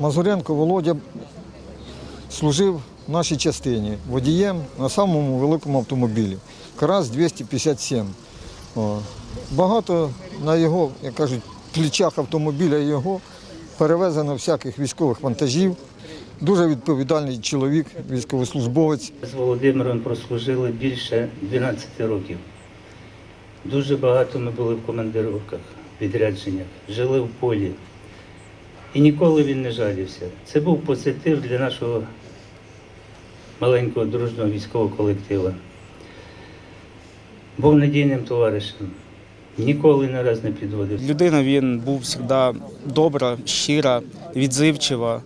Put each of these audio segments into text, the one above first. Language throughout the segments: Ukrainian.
Мазуренко Володя служив в нашій частині водієм на самому великому автомобілі. КАРАЗ 257. Багато на його, як кажуть, плечах автомобіля його перевезено всяких військових вантажів. Дуже відповідальний чоловік, військовослужбовець. З Володимиром прослужили більше 12 років. Дуже багато ми були в командировках, відрядженнях, жили в полі. І ніколи він не жалівся. Це був позитив для нашого маленького дружнього військового колективу. Був надійним товаришем. Ніколи не раз не підводив. Людина він був завжди добра, щира, відзивчива.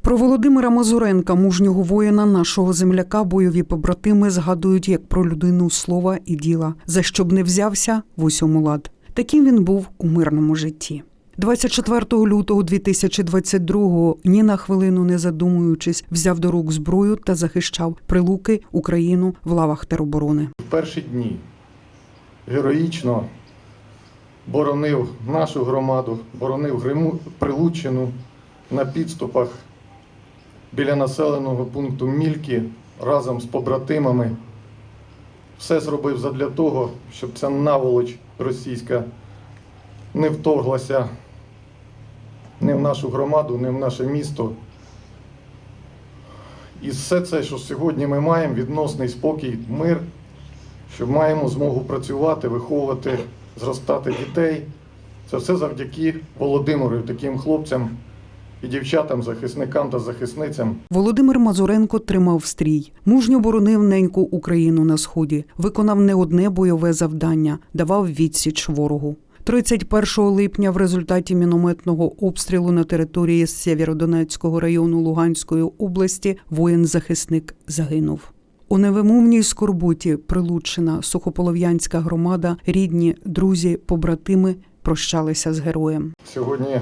Про Володимира Мазуренка, мужнього воїна, нашого земляка, бойові побратими згадують як про людину слова і діла, за що б не взявся в усьому лад. Таким він був у мирному житті. 24 лютого 2022-го, ні на хвилину не задумуючись, взяв до рук зброю та захищав прилуки Україну в лавах тероборони. В перші дні героїчно боронив нашу громаду, боронив Гриму, Прилуччину на підступах біля населеного пункту Мільки разом з побратимами. Все зробив задля того, щоб ця наволоч російська не вторглася не в нашу громаду, не в наше місто. І все це, що сьогодні ми маємо, відносний спокій, мир, що маємо змогу працювати, виховувати, зростати дітей. Це все завдяки Володимиру, таким хлопцям і дівчатам, захисникам та захисницям. Володимир Мазуренко тримав стрій, мужньо боронив неньку Україну на сході, виконав не одне бойове завдання, давав відсіч ворогу. 31 липня в результаті мінометного обстрілу на території Сєвєродонецького району Луганської області воїн-захисник загинув. У невимовній скорботі прилучена сухополов'янська громада, рідні, друзі, побратими прощалися з героєм. Сьогодні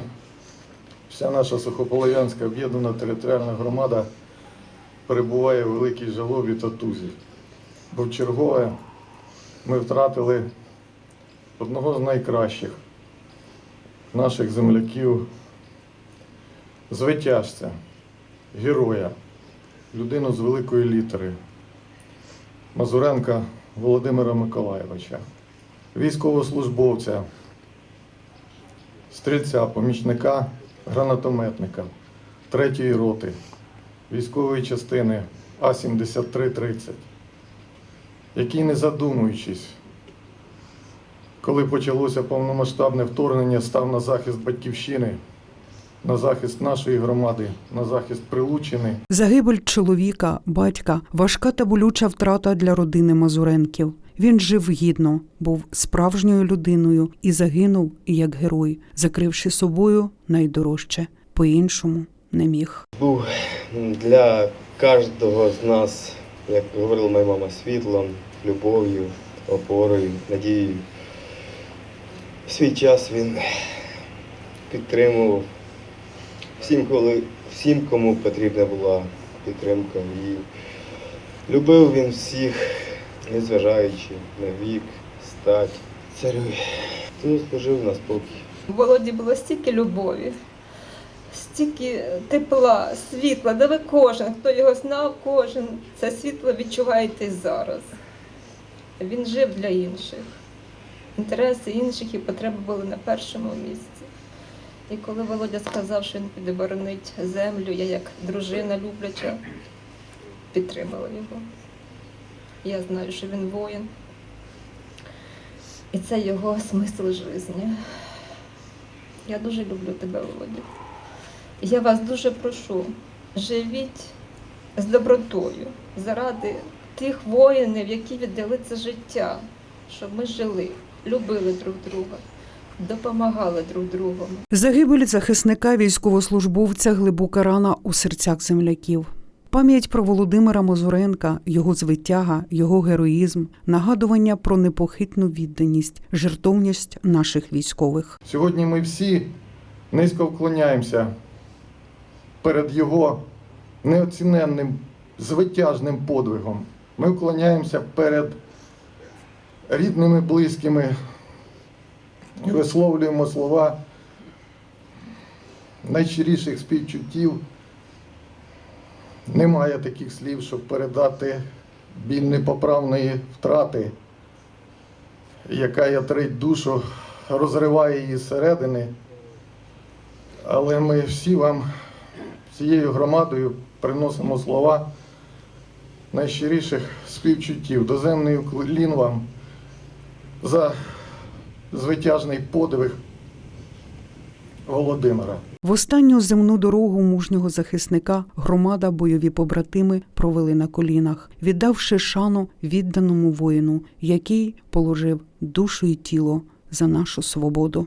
вся наша Сухополов'янська об'єднана територіальна громада перебуває в великій жалобі та тузі. Бо вчергове ми втратили одного з найкращих наших земляків, звитяжця, героя, людину з великої літери, Мазуренка Володимира Миколаєвича, військовослужбовця, стрільця, помічника, гранатометника 3-ї роти військової частини А-7330, який, не задумуючись, коли почалося повномасштабне вторгнення, став на захист батьківщини, на захист нашої громади, на захист Прилуччини. Загибель чоловіка, батька, важка та болюча втрата для родини Мазуренків. Він жив гідно, був справжньою людиною і загинув як герой, закривши собою найдорожче. По-іншому не міг. був для кожного з нас, як говорила моя мама, світлом, любов'ю, опорою, надією. В свій час він підтримував всім, коли, всім, кому потрібна була підтримка. І любив він всіх, незважаючи на вік, стать. Царюй. Тому служив на спокій. У Володі було стільки любові, стільки тепла, світла, де ви кожен, хто його знав, кожен це світло відчуваєте зараз. Він жив для інших. Інтереси інших і потреби були на першому місці. І коли Володя сказав, що він піде боронить землю, я як дружина любляча підтримала його. Я знаю, що він воїн. І це його смисл життя. Я дуже люблю тебе, Володя. Я вас дуже прошу, живіть з добротою заради тих воїнів, які віддали це життя, щоб ми жили, любили друг друга, допомагали друг другу. Загибель захисника військовослужбовця глибока рана у серцях земляків. Пам'ять про Володимира Мозуренка, його звитяга, його героїзм, нагадування про непохитну відданість, жертовність наших військових. Сьогодні ми всі низько вклоняємося перед його неоціненним звитяжним подвигом. Ми вклоняємося перед рідними, близькими і висловлюємо слова найщиріших співчуттів. Немає таких слів, щоб передати біль непоправної втрати, яка ятрить душу, розриває її зсередини. Але ми всі вам цією громадою приносимо слова найщиріших співчуттів, доземний уклін вам за звитяжний подвиг Володимира. В останню земну дорогу мужнього захисника громада бойові побратими провели на колінах, віддавши шану відданому воїну, який положив душу і тіло за нашу свободу.